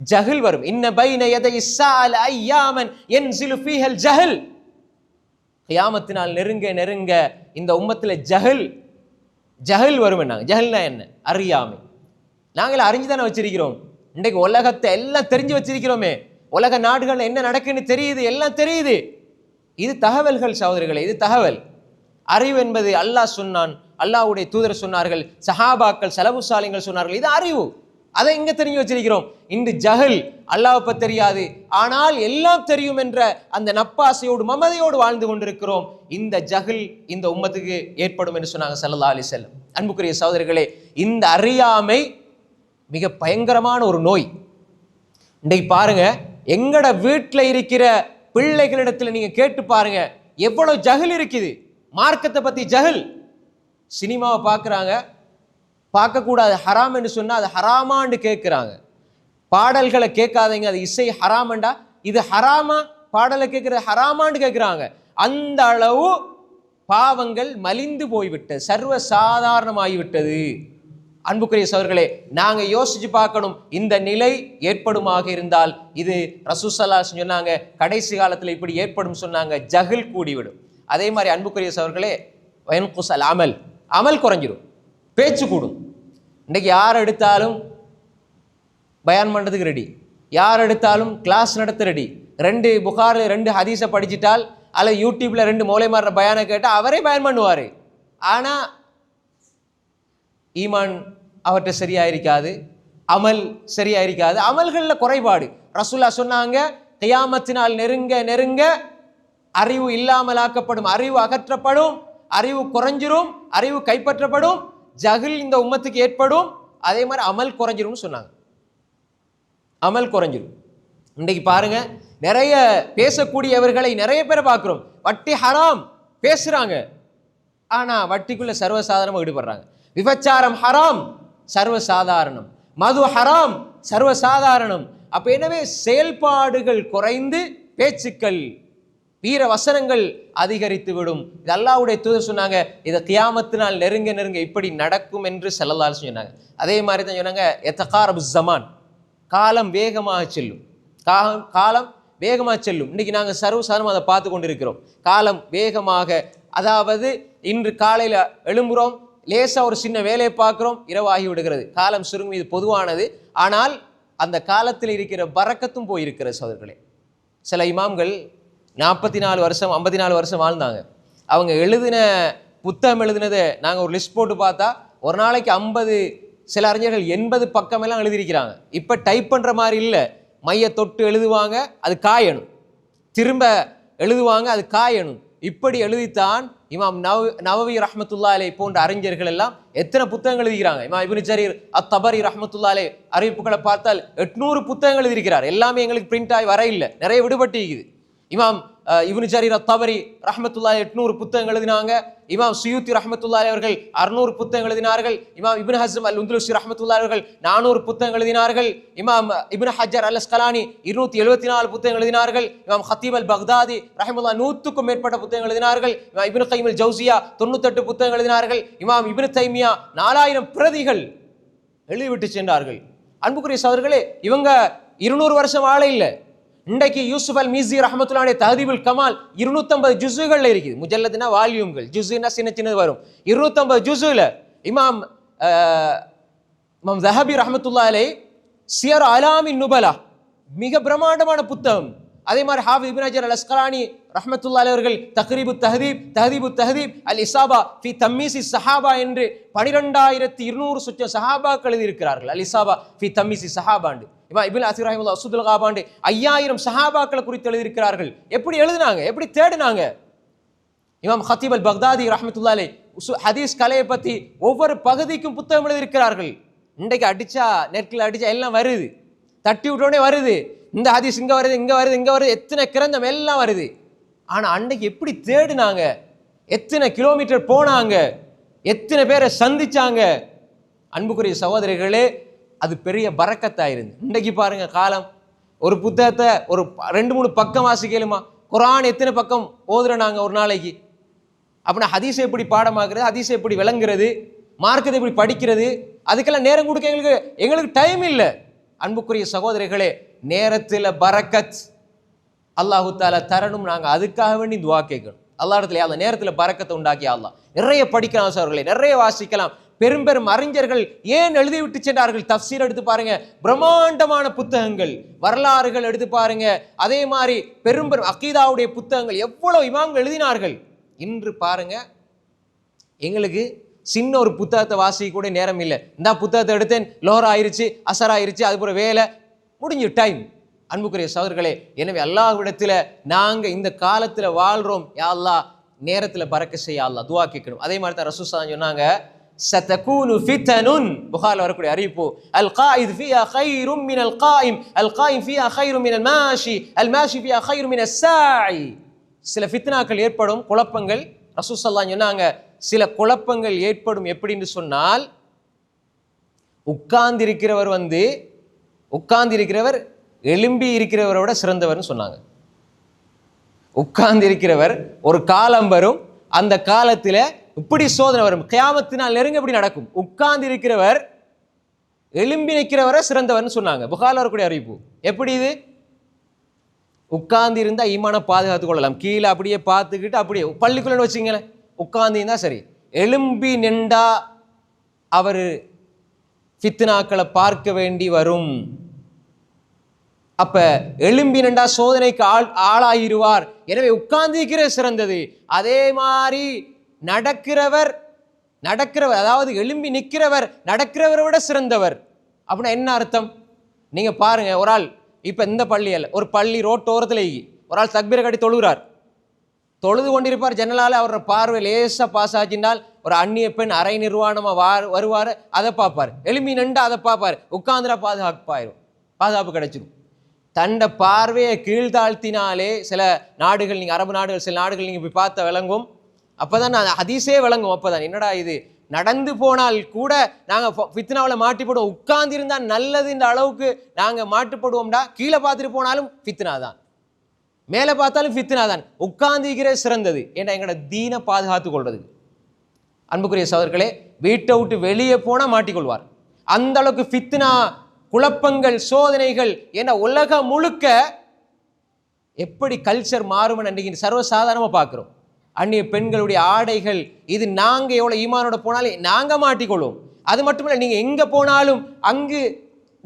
ஜஹில் வரும். இன்ன பைன எதை இஸ்ஸால் ஐயாமன் என் சிலு ஃபீஹல் ஜஹல். கியாமத்தினால் நெருங்க நெருங்க இந்த உம்மத்தில் ஜஹல் ஜஹில் வரும் நாங்கள் ஜஹில்னா என்ன? அறியாமை. நாங்கள் அறிஞ்சு தானே வச்சிருக்கிறோம். இன்றைக்கு உலகத்தை எல்லாம் தெரிஞ்சு வச்சிருக்கிறோமே. உலக நாடுகள் என்ன நடக்குன்னு தெரியுது? எல்லாம் தெரியுது. இது தகவல்கள் சகோதரிகளே இது தகவல். அறிவு என்பது அல்லாஹ் சொன்னான் அல்லாஹ்வுடைய தூதர் சொன்னார்கள் சஹாபாக்கள் செலவு சாலைகள் சொன்னார்கள் இது அறிவு. அதை இங்கே தெரிஞ்சு வச்சிருக்கிறோம். இன்று ஜஹல் அல்லாஹ் தெரியாது. ஆனால் எல்லாம் தெரியும் என்ற அந்த நப்பாசையோடு மமதையோடு வாழ்ந்து கொண்டிருக்கிறோம். இந்த ஜஹல் இந்த உம்மத்துக்கு ஏற்படும் என்று சொன்னாங்க ஸல்லல்லாஹு அலி செல்லம் அன்புக்குரிய சகோதரர்களே இந்த அறியாமை மிக பயங்கரமான ஒரு நோய். இன்றைக்கு பாருங்க எங்கட வீட்டில் இருக்கிற பிள்ளைகளிடத்தில் நீங்கள் கேட்டு பாருங்க எவ்வளோ ஜஹல் இருக்குது. மார்க்கத்தை பற்றி ஜஹல். சினிமாவை பார்க்குறாங்க பார்க்கக்கூடாது. ஹராம் என்று சொன்னால் அது ஹராமான்னு கேட்குறாங்க. பாடல்களை கேட்காதீங்க. அது இசை ஹராமண்டா? இது ஹராமா? பாடலை கேட்குறது ஹராமான்னு கேட்குறாங்க. அந்த அளவு பாவங்கள் மலிந்து போய்விட்டது சர்வ சாதாரணமாகிவிட்டது அன்புக்குரிய சவர்களே நாங்கள் யோசிச்சு பார்க்கணும். இந்த நிலை ஏற்படுமாக இருந்தால் இது ரசூசல்லா சொன்னாங்க. கடைசி காலத்தில் இப்படி ஏற்படும் சொன்னாங்க. ஜஹில் கூடிவிடும். அதே மாதிரி அன்புக்குரிய சவர்களே வயன்குசல் அமல். அமல் குறைஞ்சிரும். பேச்சு கூடும். இன்றைக்கி யார் எடுத்தாலும் பயான் பண்ணுறதுக்கு ரெடி யார் எடுத்தாலும் கிளாஸ் நடத்த ரெடி ரெண்டு புகார் ரெண்டு ஹதீஸை படிச்சிட்டால் அல்லது யூடியூப்பில் ரெண்டு மூளை மாறுற பயானை கேட்டால் அவரே பயன் பண்ணுவார். ஆனால் ஈமான் அவர்கிட்ட சரியாக இருக்காது அமல் சரியாக இருக்காது அமல்களில் குறைபாடு. ரசூல்லா சொன்னாங்க தியாமத்தினால் நெருங்க நெருங்க. அறிவு இல்லாமலாக்கப்படும். அறிவு அகற்றப்படும். அறிவு குறைஞ்சிரும். அறிவு கைப்பற்றப்படும். ஜஹில் இந்த உம்மத்துக்கு ஏற்படும் அதே மாதிரி அமல் குறைஞ்சிரும்னு சொன்னாங்க. அமல் குறைஞ்சிரும். இன்றைக்கு பாருங்க நிறைய பேசக்கூடியவர்களை நிறைய பேரை பார்க்குறோம். வட்டி ஹராம் பேசுகிறாங்க ஆனால் வட்டிக்குள்ளே சர்வசாதாரணமாக ஈடுபடுறாங்க. விபச்சாரம் ஹராம் சர்வசாதாரணம். மது ஹராம் சர்வசாதாரணம். அப்போ எனவே செயல்பாடுகள் குறைந்து பேச்சுக்கள் வீர வசனங்கள் அதிகரித்து விடும். இது அல்லாவுடைய தூதர் சொன்னாங்க இதை கியாமத்தினால் நெருங்க நெருங்க இப்படி நடக்கும் என்று செல்லலால் சொன்னாங்க. அதே மாதிரி தான் சொன்னாங்க எத்தகாரபு ஜமான் காலம் வேகமாக செல்லும். காலம் காலம் வேகமாக செல்லும். இன்றைக்கி நாங்கள் சர்வசாதாரணமாக அதை பார்த்து கொண்டிருக்கிறோம். காலம் வேகமாக அதாவது இன்று காலையில் எழும்புகிறோம் லேசாக ஒரு சின்ன வேலையை பார்க்குறோம் இரவாகி விடுகிறது. காலம் சுருங்கும் இது பொதுவானது. ஆனால் அந்த காலத்தில் இருக்கிற பறக்கத்தும் போயிருக்கிற சோதர்களே சில இமாம்கள் நாற்பத்தி நாலு வருஷம் ஐம்பத்தி நாலு வருஷம் வாழ்ந்தாங்க. அவங்க எழுதின புத்தகம் எழுதினதை நாங்கள் ஒரு லிஸ்ட் போட்டு பார்த்தா ஒரு நாளைக்கு ஐம்பது சில அறிஞர்கள் எண்பது பக்கமெல்லாம் எழுதியிருக்கிறாங்க. இப்போ டைப் பண்ணுற மாதிரி இல்லை. மைய தொட்டு எழுதுவாங்க அது காயணும். திரும்ப எழுதுவாங்க அது காயணும். இப்படி எழுதித்தான் இமாம் நவ நவவி ரஹமத்துல்லா அலை போன்ற அறிஞர்கள் எல்லாம் எத்தனை புத்தகங்கள் எழுதிக்கிறாங்க இமாம் இபின் ஜரீர் அத்தபரி ரஹமத்துல்லா அலை அறிவிப்புகளை பார்த்தால் எட்நூறு புத்தகங்கள் எழுதியிருக்கிறார். எல்லாமே எங்களுக்கு பிரிண்ட் ஆகி வர இல்லை. நிறைய விடுபட்டு இருக்குது இமாம் அஹ், இப்னு ஜரீர் அத்தபரி ரஹமத்துல்லா எட்நூறு புத்தகங்கள் எழுதினாங்க. இமாம் சுயூத்தி ரஹ்மத்துல்லா அவர்கள் அறுநூறு புத்தகம் எழுதினார்கள். Imam Ibn Hazm al Andalusi Rahmatullah அவர்கள் நானூறு புத்தகம் எழுதினார்கள். Imam ibn Hajar al Asqalani இருநூத்தி எழுபத்தி நாலு புத்தகம் எழுதினார்கள். இமாம் ஹத்தீப் அல் பக்தாதி ரஹமுல்லா நூற்றுக்கும் மேற்பட்ட புத்தகம் எழுதினார்கள். இமாம் இபின் கைம் ஜவுசியா தொண்ணூத்தெட்டு புத்தகம் எழுதினார்கள். இமாம் இபின் தைமியா நாலாயிரம் பிரதிகள் எழுதிவிட்டு சென்றார்கள். அன்புக்குரிய சகோதரர்களே இவங்க இருநூறு வருஷம் வாழ இல்லை. இன்றைக்கு யூசுப் அல் மீசி ரஹமத்துல்லாடைய தஹதீபுல் கமால் இருநூத்தம்பது ஜுசுகள்ல இருக்குது. முஜல்லதுனா வால்யூம்கள். ஜுசுனா சின்ன சின்னது வரும். இருநூத்தம்பது ஜுசுல இமாம் இமாம் ஜஹபி ரஹமத்துல்லா அலை சியர் அலாமி நுபலா. மிக பிரம்மாண்டமான புத்தகம். அதே மாதிரி Hafiz Ibn Hajar al Asqalani ரஹமத்துல்லா அவர்கள் தஹ்ரீபு தஹதீப் தஹதீபு தஹதீப் அல் இசாபா ஃபி தம்மீசி சஹாபா என்று பனிரெண்டாயிரத்தி இருநூறு சுற்ற சஹாபாக்கள் எழுதியிருக்கிறார்கள். அல் இசாபா ஃபி தம்மீசி சஹாபாண்டு இமா இபின் அசிர் ரஹிமுல்லா அசுதுல் காபாண்டு ஐயாயிரம் சஹாபாக்களை குறித்து எழுதியிருக்கிறார்கள். எப்படி எழுதினாங்க? எப்படி தேடினாங்க? இமாம் ஹத்தீப் அல் பக்தாதி ரஹமத்துல்லா அலை ஹதீஸ் கலையை பற்றி ஒவ்வொரு பகுதிக்கும் புத்தகம் எழுதியிருக்கிறார்கள். இன்றைக்கு அடித்தா நெற்கில் அடித்தா எல்லாம் வருது. தட்டி விட்டோடனே வருது. இந்த ஹதீஸ் இங்கே வருது இங்கே வருது இங்கே வருது. எத்தனை கிரந்தம் எல்லாம் வருது. ஆனால் அன்னைக்கு எப்படி தேடினாங்க? எத்தனை கிலோமீட்டர் போனாங்க? எத்தனை பேரை சந்திச்சாங்க? அன்புக்குரிய சகோதரிகளே அது பெரிய பறக்கத்தாயிருந்து. இன்றைக்கு பாருங்க காலம். ஒரு புத்தகத்தை ஒரு ப- ரெண்டு மூணு பக்கம் வாசிக்கலுமா? குரான் எத்தனை பக்கம் ஓதுறோம் ஒரு நாளைக்கு? அப்படின்னா ஹதீஸை எப்படி பாடமாக்குறது? ஹதீஸை எப்படி விளங்குறது? மார்க்கத்தை எப்படி படிக்கிறது? அதுக்கெல்லாம் நேரம் கொடுக்க எங்களுக்கு எங்களுக்கு டைம் இல்லை. அன்புக்குரிய சகோதரிகளே நேரத்தில் பறக்கத் அல்லாஹு தாலா தரணும். நாங்கள் அதுக்காக வேண்டி துவா கேட்கணும். அல்லா இடத்துல அந்த நேரத்தில் பறக்கத்தை உண்டாக்கி அல்லாஹ். நிறைய படிக்கலாம் அவர்களை நிறைய வாசிக்கலாம். பெரும் பெரும் அறிஞர்கள் ஏன் எழுதி விட்டு சென்றார்கள்? தப்சீர் எடுத்து பாருங்க. பிரம்மாண்டமான புத்தகங்கள் வரலாறுகள் எடுத்து பாருங்க. அதே மாதிரி பெரும் பெரும் அக்கீதாவுடைய புத்தகங்கள் எவ்வளவு இமாம்கள் எழுதினார்கள்? இன்று பாருங்க. எங்களுக்கு சின்ன ஒரு புத்தகத்தை வாசிக்க கூட நேரம் இல்லை. இந்த புத்தகத்தை எடுத்தேன் லோர் ஆயிருச்சு அசர் ஆயிருச்சு அது வேலை முடிஞ்சு டைம் அன்புக்குரிய சகோதரர்களே எனவே அல்லாஹ்விடத்தில் நாங்கள் இந்த காலத்தில் வாழ்கிறோம் யாழ்லா நேரத்தில் பறக்க செய்ய அல்லா துவா கேட்கணும். அதே மாதிரி தான் ரசூசா சொன்னாங்க சதகூனு ஃபித்தனுன். புகாரில் வரக்கூடிய அறிவிப்பு அல் காயித் ஃபியா ஹைரும் மின் அல் காயிம். அல் காயிம் ஃபியா ஹைரும் மின் அல் மாஷி. அல் மாஷி ஃபியா ஹைரும் மின் சாய் சில ஃபித்னாக்கள் ஏற்படும் குழப்பங்கள். ரசூசல்லா சொன்னாங்க சில குழப்பங்கள் ஏற்படும் எப்படின்னு சொன்னால் உட்கார்ந்திருக்கிறவர் வந்து உட்கார்ந்திருக்கிறவர் எழும்பி விட சிறந்தவர்னு சொன்னாங்க. உட்கார்ந்திருக்கிறவர் ஒரு காலம் வரும் அந்த காலத்தில் இப்படி சோதனை வரும். கியாமத்தினால் நெருங்க இப்படி நடக்கும். உட்கார்ந்திருக்கிறவர் எழும்பி நிற்கிறவரை சிறந்தவர்னு சொன்னாங்க. புகாரில் வரக்கூடிய அறிவிப்பு. எப்படி இது? உட்கார்ந்து இருந்தால் ஈமான பாதுகாத்து கொள்ளலாம். கீழே அப்படியே பார்த்துக்கிட்டு அப்படியே பள்ளிக்குள்ளே வச்சுங்களேன் உட்கார்ந்து இருந்தால் சரி. எலும்பி நின்றா அவர் ஃபித்னாக்களை பார்க்க வேண்டி வரும். அப்ப எழும்பி நண்டா சோதனைக்கு ஆள் ஆளாயிருவார். எனவே உட்கார்ந்திருக்கிற சிறந்தது. அதே மாதிரி நடக்கிறவர் நடக்கிறவர் அதாவது எழும்பி நிற்கிறவர் நடக்கிறவரை விட சிறந்தவர். அப்படின்னா என்ன அர்த்தம்? நீங்க பாருங்க ஒரு ஆள் இப்ப இந்த பள்ளியில் ஒரு பள்ளி ரோட்டோரத்தில் ஒரு ஆள் தக்பீரை கட்டி தொழுகிறார். தொழுது கொண்டிருப்பார் ஜன்னலால் அவரோட பார்வை லேசாக பாஸ் ஆச்சினால் ஒரு அந்நிய பெண் அரை நிர்வாணமாக வா வருவார் அதை பார்ப்பார். எலும்பி நின்று அதை பார்ப்பார். உட்காந்துரா பாதுகாப்பாயிரும். பாதுகாப்பு கிடைச்சிடும் தண்ட பார்வையை கீழ்தாழ்த்தினாலே சில நாடுகள் நீங்கள் அரபு நாடுகள் சில நாடுகள் நீங்கள் போய் பார்த்த விளங்கும். அப்பதான் நான் ஹதீஸே விளங்கும். அப்பதான் என்னடா இது? நடந்து போனால் கூட நாங்கள் ஃபித்னாவில் மாட்டிப்படுவோம். உட்கார்ந்திருந்தா நல்லதுன்ற அளவுக்கு நாங்கள் மாட்டுப்படுவோம்டா. கீழே பார்த்துட்டு போனாலும் ஃபித்னா தான். மேலே பார்த்தாலும் ஃபித்னா தான். உட்கார்ந்திருக்கிற சிறந்தது. ஏன்னா எங்களோட தீனை பாதுகாத்து கொள்றது அன்புக்குரிய சோதர்களே வீட்டை விட்டு வெளியே போனால் மாட்டிக்கொள்வார். அந்த அளவுக்கு ஃபித்னா குழப்பங்கள் சோதனைகள் என உலகம் முழுக்க எப்படி கல்ச்சர் மாறும் அன்றைக்கு சர்வசாதாரணமாக பார்க்குறோம். அந்நிய பெண்களுடைய ஆடைகள் இது நாங்கள் எவ்வளோ ஈமானோட போனாலும் நாங்கள் மாட்டிக்கொள்வோம். அது மட்டும் இல்லை நீங்கள் எங்கே போனாலும் அங்கு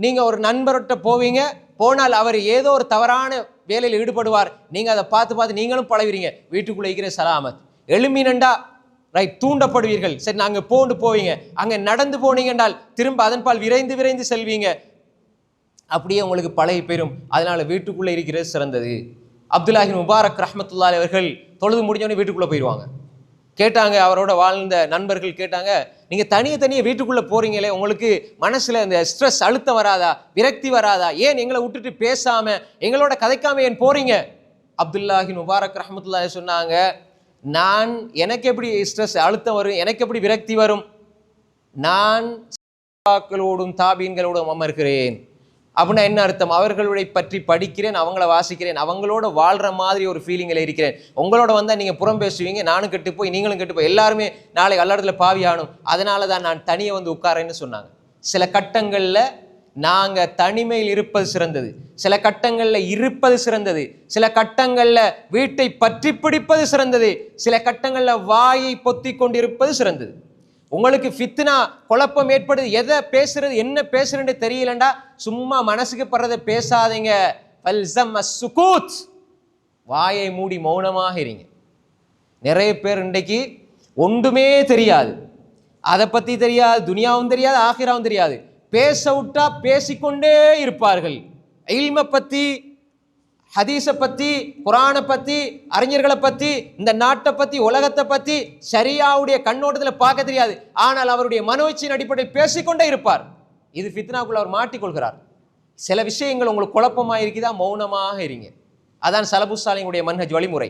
நீங்கள் ஒரு நண்பர்கிட்ட போவீங்க. போனால் அவர் ஏதோ ஒரு தவறான வேலையில் ஈடுபடுவார். நீங்கள் அதை பார்த்து பார்த்து நீங்களும் பழகுறீங்க. வீட்டுக்குள்ளே இருக்கிற சலாமத். எலுமினண்டா ரைட் தூண்டப்படுவீர்கள். சரி நாங்கள் போண்டு போவீங்க. அங்கே நடந்து போனீங்க என்றால் திரும்ப அதன்பால் விரைந்து விரைந்து செல்வீங்க. அப்படியே உங்களுக்கு பழகி போயிடும் அதனால் வீட்டுக்குள்ளே இருக்கிறது சிறந்தது. அப்துல்லாஹின் முபாரக் ரஹமத்துல்லாஹி அவர்கள் தொழுது முடிஞ்சோடனே வீட்டுக்குள்ளே போயிடுவாங்க. கேட்டாங்க அவரோட வாழ்ந்த நண்பர்கள் கேட்டாங்க நீங்கள் தனியே தனியே வீட்டுக்குள்ளே போகிறீங்களே உங்களுக்கு மனசில் இந்த ஸ்ட்ரெஸ் அழுத்தம் வராதா விரக்தி வராதா ஏன் எங்களை விட்டுட்டு பேசாமல் எங்களோட கதைக்காமல் ஏன் போகிறீங்க அப்துல்லாஹின் முபாரக் ரஹமத்துல்லாஹி சொன்னாங்க நான் எனக்கு எப்படி ஸ்ட்ரெஸ் அழுத்தம் வரும் எனக்கு எப்படி விரக்தி வரும்? நான் தாபீன்களோடும் அமர்கிறேன். அப்படின்னா என்ன அர்த்தம்? அவர்களுடைய பற்றி படிக்கிறேன் அவங்கள வாசிக்கிறேன் அவங்களோட வாழ்கிற மாதிரி ஒரு ஃபீலிங்கில் இருக்கிறேன். உங்களோட வந்தால் நீங்கள் புறம் பேசுவீங்க நானும் கெட்டு போய் நீங்களும் கெட்டு போய் எல்லாருமே நாளை கல்லடத்தில் பாவி ஆகணும். அதனால தான் நான் தனியை வந்து உட்காரேன்னு சொன்னாங்க. சில கட்டங்களில் நாங்கள் தனிமையில் இருப்பது சிறந்தது. சில கட்டங்களில் இருப்பது சிறந்தது. சில கட்டங்களில் வீட்டை பற்றி பிடிப்பது சிறந்தது. சில கட்டங்களில் வாயை பொத்தி கொண்டிருப்பது சிறந்தது. உங்களுக்கு ஃபித்னா குழப்பம் ஏற்படுது எதை பேசுறது என்ன பேசுறேன்னு தெரியலண்டா சும்மா மனசுக்கு படுறதை பேசாதீங்க. ஃபல்சம் வாயை மூடி மௌனமாக இருங்க. நிறைய பேர் இன்றைக்கு ஒன்றுமே தெரியாது. அதை பற்றி தெரியாது துனியாவும் தெரியாது ஆகிராவும் தெரியாது. பேச விட்டா பேசிக்கொண்டே இருப்பார்கள். இல்மை பற்றி ஹதீஸை பற்றி குரானை பற்றி அறிஞர்களை பற்றி இந்த நாட்டை பற்றி உலகத்தை பற்றி சரியாவுடைய கண்ணோட்டத்தில் பார்க்க தெரியாது. ஆனால் அவருடைய மனோச்சியின் அடிப்படையில் பேசிக்கொண்டே இருப்பார். இது ஃபித்னாக்குள்ள அவர் மாட்டிக்கொள்கிறார். சில விஷயங்கள் உங்களுக்கு குழப்பமாக இருக்குதா மௌனமாக இருங்க. அதான் சலபுசாலிங்களுடைய மன்ஹஜ் வழிமுறை.